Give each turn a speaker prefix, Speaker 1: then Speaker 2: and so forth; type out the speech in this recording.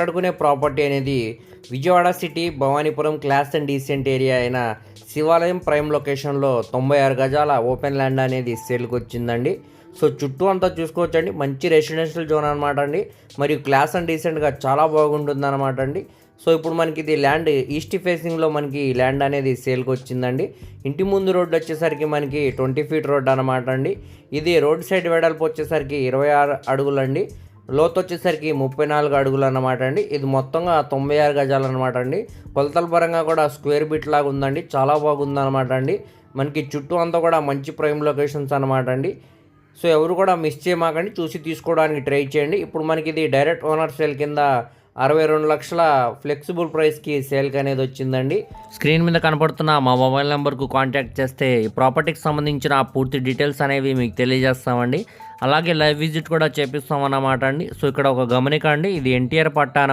Speaker 1: మాట్లాడుకునే ప్రాపర్టీ అనేది Vijayawada city Bhavanipuram class and decent area అయిన శివాలయం ప్రైమ్ లొకేషన్లో తొంభై ఆరు గజాల ఓపెన్ ల్యాండ్ అనేది సేల్కి వచ్చిందండి సో చుట్టూ అంతా చూసుకోవచ్చండి. మంచి రెసిడెన్షియల్ జోన్ అనమాట అండి. మరియు క్లాస్ అండ్ డీసెంట్గా చాలా బాగుంటుంది అనమాట అండి. సో ఇప్పుడు మనకి ఇది ల్యాండ్ ఈస్ట్ ఫేసింగ్లో మనకి ల్యాండ్ అనేది సేల్కి వచ్చిందండి ఇంటి ముందు రోడ్డు వచ్చేసరికి మనకి ట్వంటీ ఫీట్ రోడ్ అనమాట అండి. ఇది రోడ్ సైడ్ వెడల్పు వచ్చేసరికి ఇరవై ఆరు అడుగులండి. లోతు వచ్చేసరికి ముప్పై నాలుగు అడుగులు అన్నమాట అండి. ఇది మొత్తంగా తొంభై ఆరు గజాలు అనమాట అండి. కొలతల పరంగా కూడా స్క్వేర్ బిట్ లాగా ఉందండి. చాలా బాగుందన్నమాట అండి. మనకి చుట్టూ అంతా కూడా మంచి ప్రైమ్ లొకేషన్స్ అనమాట అండి. సో ఎవరు కూడా మిస్ చేయమాకండి. చూసి తీసుకోవడానికి ట్రై చేయండి. ఇప్పుడు మనకి ఇది డైరెక్ట్ ఓనర్ సేల్ కింద అరవై రెండు లక్షల ఫ్లెక్సిబుల్ ప్రైస్కి సేల్కి అనేది వచ్చిందండి. స్క్రీన్ మీద కనపడుతున్న మా మొబైల్ నెంబర్కు కాంటాక్ట్ చేస్తే ఈ ప్రాపర్టీకి సంబంధించిన పూర్తి డీటెయిల్స్ అనేవి మీకు తెలియజేస్తామండి. అలాగే లైవ్ విజిట్ కూడా చేపిస్తాం అన్నమాట అండి. సో ఇక్కడ ఒక గమనిక అండి. ఇది ఎన్టీఆర్ పట్టాన